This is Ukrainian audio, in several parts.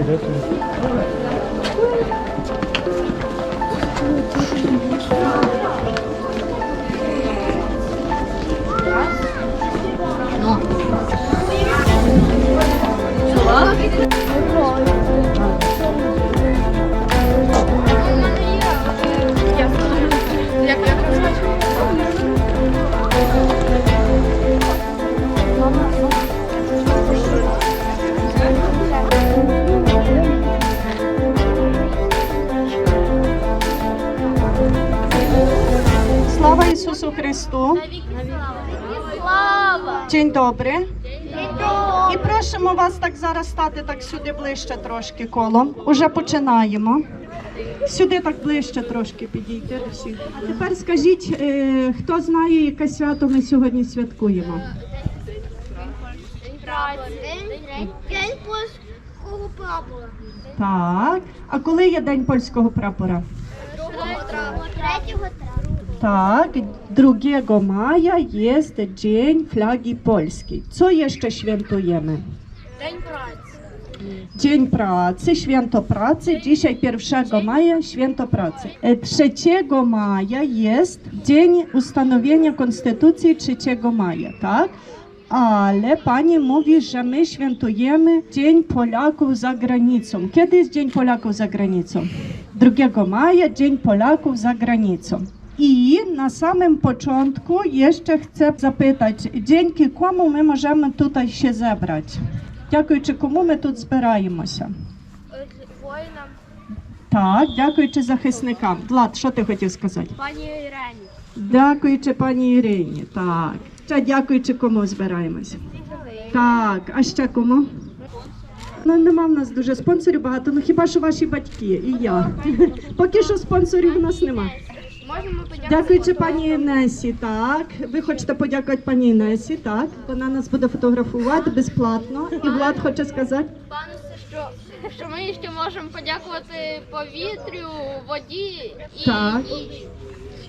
Як Слава! Dzień dobry. І просимо вас так зараз стати так сюди ближче трошки колом. Уже починаємо. Сюди так ближче трошки підійти до всіх. А тепер скажіть, е, хто знає, яке свято ми сьогодні святкуємо? День польського прапора. Так. А коли є День польського прапора? 3 травня. tak, 2 maja jest Dzień Flagi Polskiej. Co jeszcze świętujemy? Dzień Pracy. Dzień Pracy, Święto Pracy. Dzisiaj 1 maja Święto Pracy. E, 3 maja jest Dzień Ustanowienia Konstytucji 3 maja, tak? Ale pani mówi, że my świętujemy Dzień Polaków za granicą. Kiedy jest Dzień Polaków za granicą? 2 maja Dzień Polaków za granicą. I na samym początku jeszcze chcę zapytać, dzięki komu my możemy tutaj się zebrać? Дякуючи кому ми тут збираємося. Воїнам. Так, дякуючи захисникам. Влад, що ти хотів сказати? Пані Ірені. Дякуючи пані Ірині. Так. Ще дякуючи кому збираємося. Так, а ще кому? Ну, нема в нас дуже спонсорів багато, ну хіба що ваші батьки і я. Поки що спонсорів у нас нема. Можемо подякувати. Дякуючи пані Інесі, так. Ви хочете подякувати пані Інесі, так. Вона нас буде фотографувати безплатно. І Влад хоче сказати. Пану, що, що ми ще можемо подякувати повітрю, воді і Так.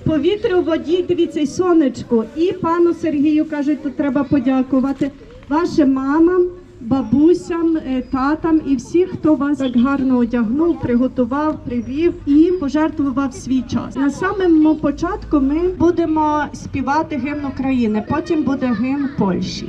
Повітрю, воді, дивіться, і сонечку. І пану Сергію кажуть, тут треба подякувати вашим мамам, бабусям, е, татам і всіх, хто вас так гарно одягнув, приготував, привів і пожертвував свій час. На самому початку ми будемо співати гімн України, потім буде гімн Польщі.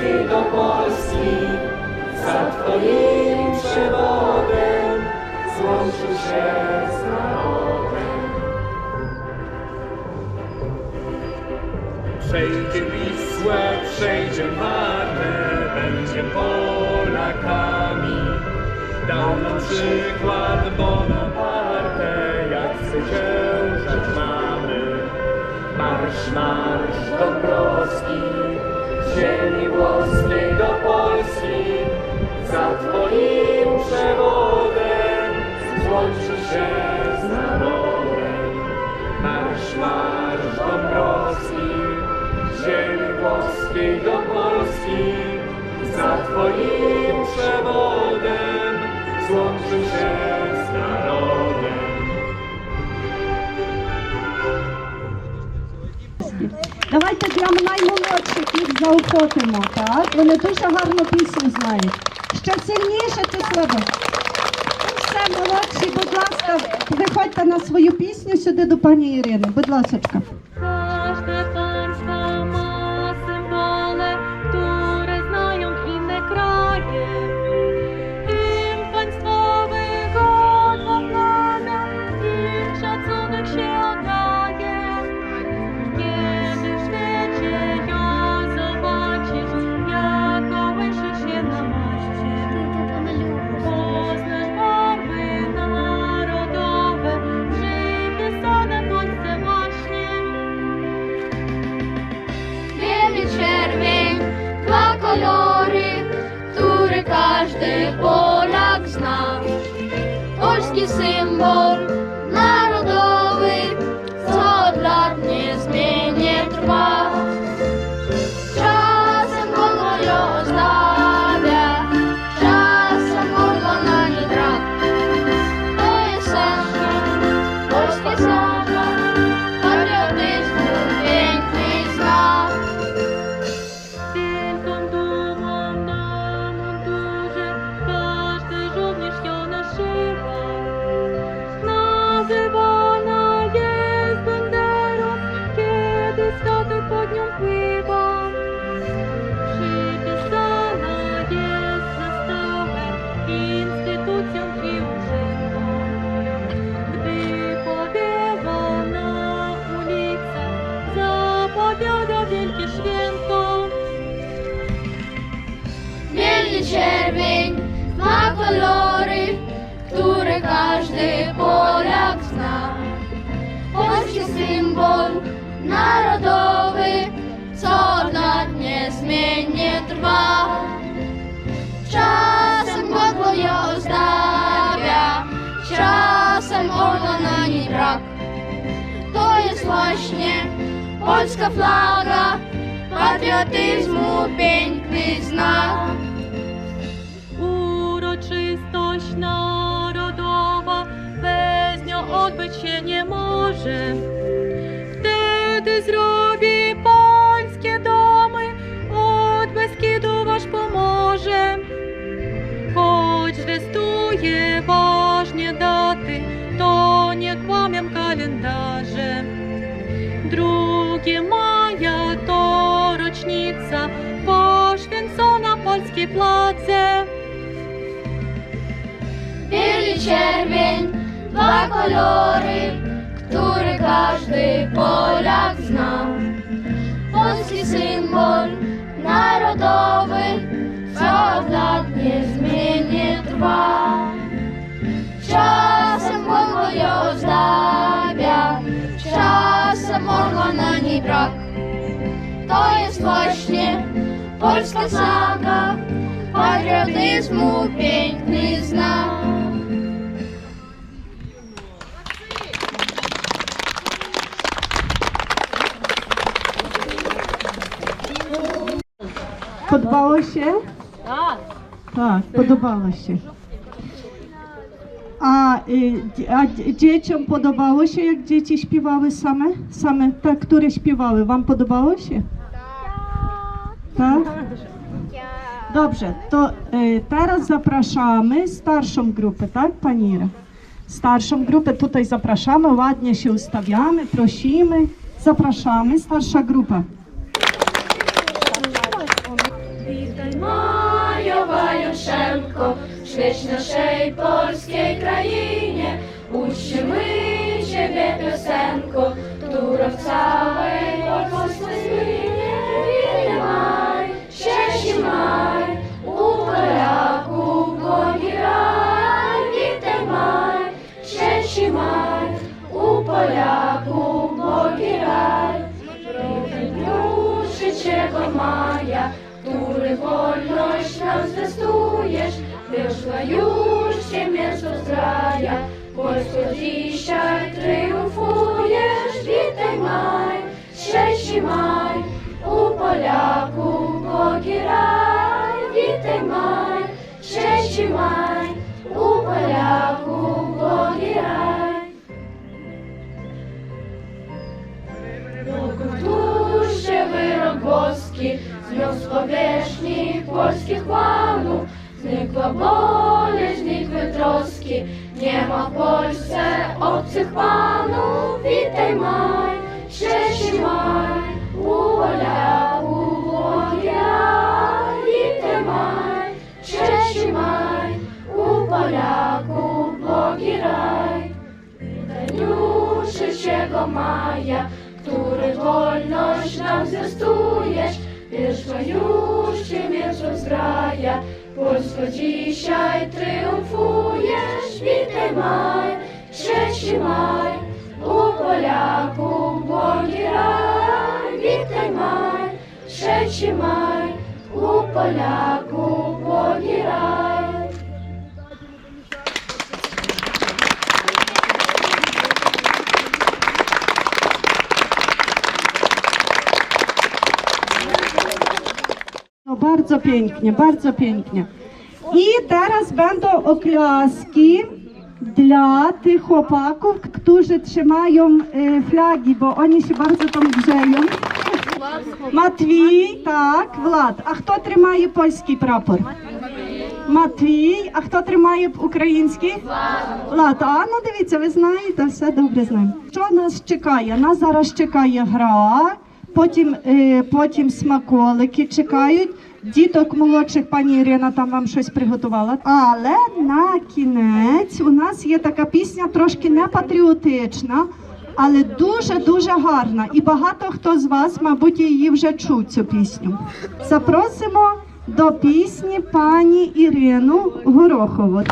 Do Polski. Za Twoim przewodem złączy się z narodem. Przejdzie Wisłę, przejdzie Wartę, będzie Polakami. Dał nam przykład Bonaparte, jak zwyciężać mamy. Marsz, marsz, ziemi włoskiej do Polski, za Twoim przewodem. Заохотимо, так? Вони дуже гарну пісню знають. Ще сильніше чи слабо? Все, молодші, будь ласка, виходьте на свою пісню сюди до пані Ірини. Будь ласка. amor. Właśnie polska flaga, patriotyzmu piękny znak. Uroczystość narodowa bez nią odbyć się nie może. Wtedy zrobi To rocznica poświęcona polskiej place. Bieli czerwień, dwa kolory, które każdy Polak zna. Polski symbol narodowy, co od lat niezmiennie trwa. Czasem mogło ją ozdabia, czasem orła na niej brak. To jest właśnie polska flaga, patriotyzmu piękny znak. Podobało się? Tak. Tak, podobało się. A, y, dzieciom podobało się, jak dzieci śpiewały same? Same te, które śpiewały. Wam podobało się? Tak? Dobrze, to y, teraz zapraszamy starszą grupę, tak, Pani Ira? Starszą grupę tutaj zapraszamy, ładnie się ustawiamy, prosimy. Zapraszamy, starsza grupa. Krainie, uczmy Ciebie piosenko, która w całej Polsce słynie. Witaj maj, szczęście maj, u Polaków goni raj. Witaj maj, szczęście maj, u Polaków goni raj. W dniu 3 maja który wolność nam zwiastujesz, raja. Polsko dzisiaj triumfujesz, witaj maj, 3 maj, u Polaków Bogi raj, witaj maj, 3 maj, u Polaków Bogi raj. Któż się wyrok boski zmiał z powierzchni polskich łanów, znikła boleść, znikły troski, nie ma w Polsce obcych panów. Witaj maj, 3 maj, u Polaków błogi raj. Witaj maj, 3 maj, u Polaków błogi raj. Dniu 3 maja, który wolność nam zwiastujesz, wyszła już Ciebie zgraja. Dzisiaj triumfujesz, witaj maj, 3 maj, u Polaków błogi raj. Witaj maj, 3 maj, u Polaków błogi raj. Bardzo pięknie, bardzo pięknie. I teraz będą oklaski dla tych chłopaków, którzy trzymają flagi, bo oni się bardzo tam grzeją. Матвій, так, Влад. А хто тримає польський прапор? Матвій. А хто тримає український? Влад. А ну дивіться, ви знаєте, все добре знаємо. Що нас чекає? Нас зараз чекає гра, потім, потім смаколики чекають. Діток молодших пані Ірина там вам щось приготувала. Але на кінець у нас є така пісня трошки не патріотична, але дуже дуже гарна. І багато хто з вас, мабуть, її вже чув цю пісню. Запросимо до пісні пані Ірину Горохову.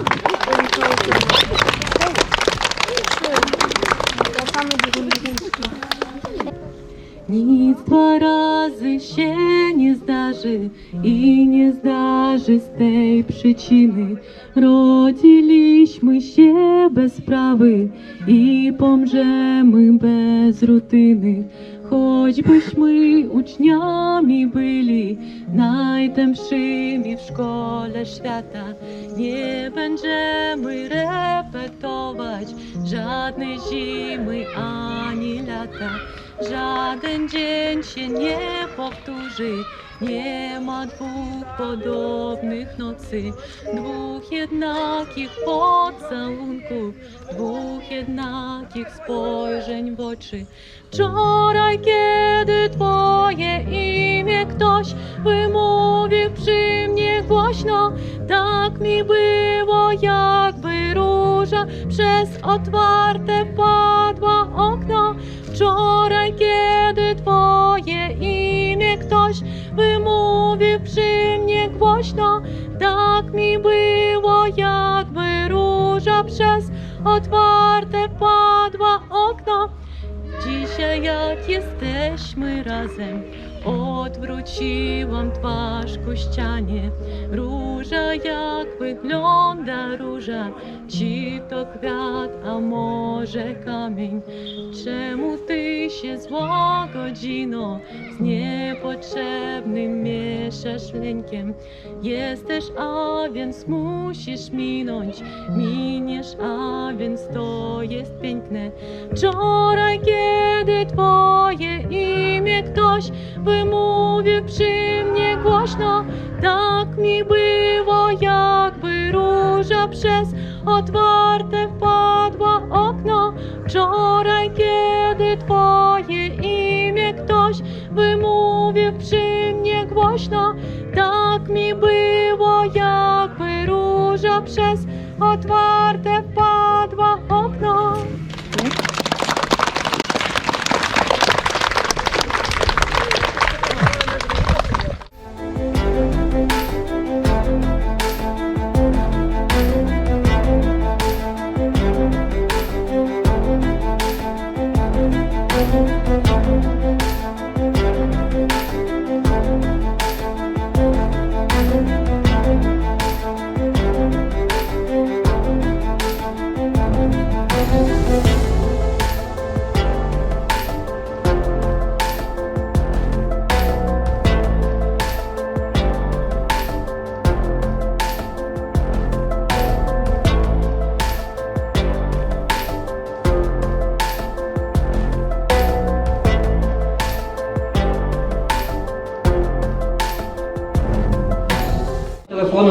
Nic dwa razy się nie zdarzy i nie zdarzy z tej przyczyny. Rodziliśmy się bez sprawy i pomrzemy bez rutyny. Choćbyśmy uczniami byli najtępszymi w szkole świata, nie będziemy repetować żadnej zimy ani lata. Żaden dzień się nie powtórzy, nie ma dwóch podobnych nocy, dwóch jednakich pocałunków, dwóch jednakich spojrzeń w oczy. Wczoraj, kiedy Twoje imię ktoś wymówił przy mnie głośno, tak mi było, jakby róża przez otwarte padła okno. Wczoraj, tak mi było, jakby róża przez otwarte padła okno. Dzisiaj jak jesteśmy razem, odwróciłam twarz ku ścianie. Róża jak wygląda róża, ci to kwiat, a może kamień. Czemu ty się zła godzino z niepotrzebnym mieszasz lękiem? Jesteś, a więc musisz minąć, miniesz, a więc to jest piękne. Wczoraj, kiedy Twoje imię ktoś wymówił przy mnie głośno, tak mi było, jakby róża przez otwarte wpadła okno. Wczoraj, kiedy Twoje imię ktoś wymówił przy mnie głośno, tak mi było, jakby róża przez otwarte wpadła okno.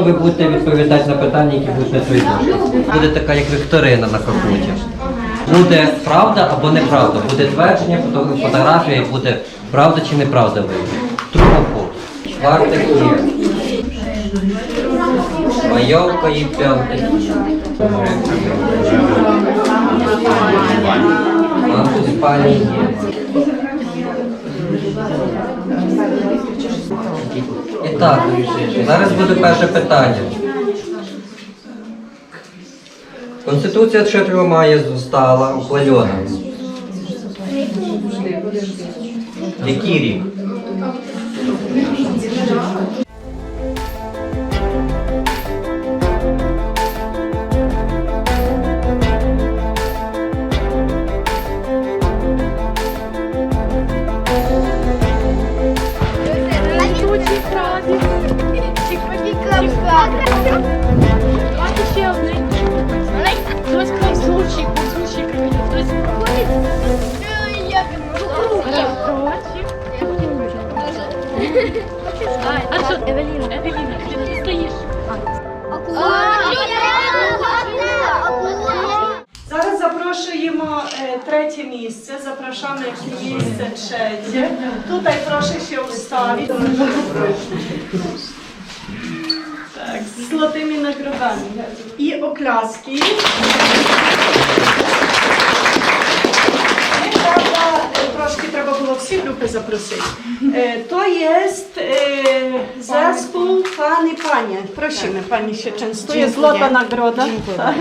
Мікрофону ви будете відповідати на питання, які будуть на твої дошці. Буде така як вікторина на капоті. Буде правда або неправда. Буде твердження, фото- фотографія і буде правда чи неправда вийде. Трупопол. Чвартик є. Майовка і п'ятий. Мантус І так, зараз буде перше питання. Конституція 4 мая стала ухвальона. Який рік? Е, третє місце, запрошamy місце trzecie. Tutaj proszę się ustawić. Tak, z złotymi nagrodami. I oklaski. Nie, prawda, e, Troszkę trzeba było всі grupy zaprosić. E, To jest e, zespół Pany Panie. Prosimy, Pani się częstuje. Złota nagroda. Tak.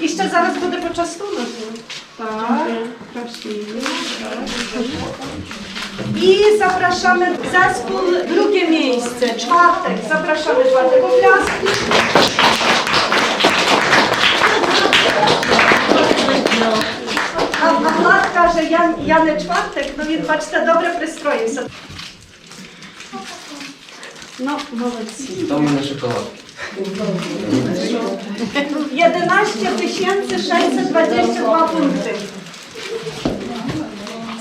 I ще зараз буде почастунок. Tak, prosimy. I zapraszamy zespół drugie miejsce, czwartek. Zapraszamy czwartek oklaski. A, a Влад каже, я, я не czwartek, no więc бачите, добре пристроївся. Ну, молодці. Хто в мене шоколад? 11 622 punkty.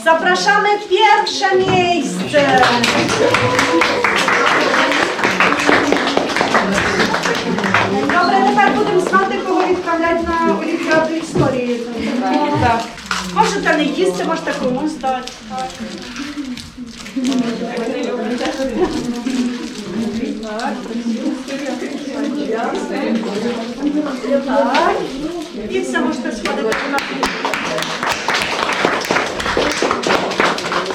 Zapraszamy pierwsze miejsce. Добре, тепер будемо знати, кого відправляти на Олімпіаду історії. Так. Можете не їсти, можете комусь дати. Так. І все можете сходити на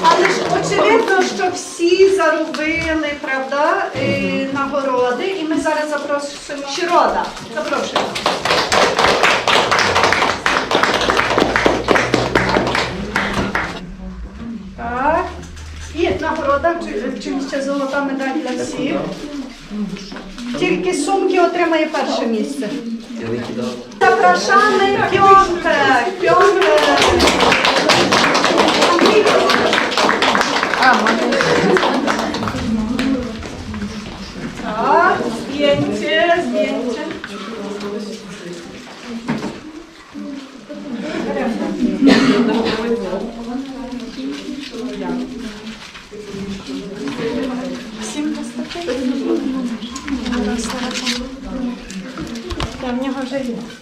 Але ж очевидно, що всі заробили, правда, е, нагороди, і ми зараз запросимо Щирода. Запрошуємо. Так. І нагорода, чи- oczywiście золота медаль для всіх. Тільки сумки отримає перше місце. Я викидав. Zapraszamy piątek, достатньо? Там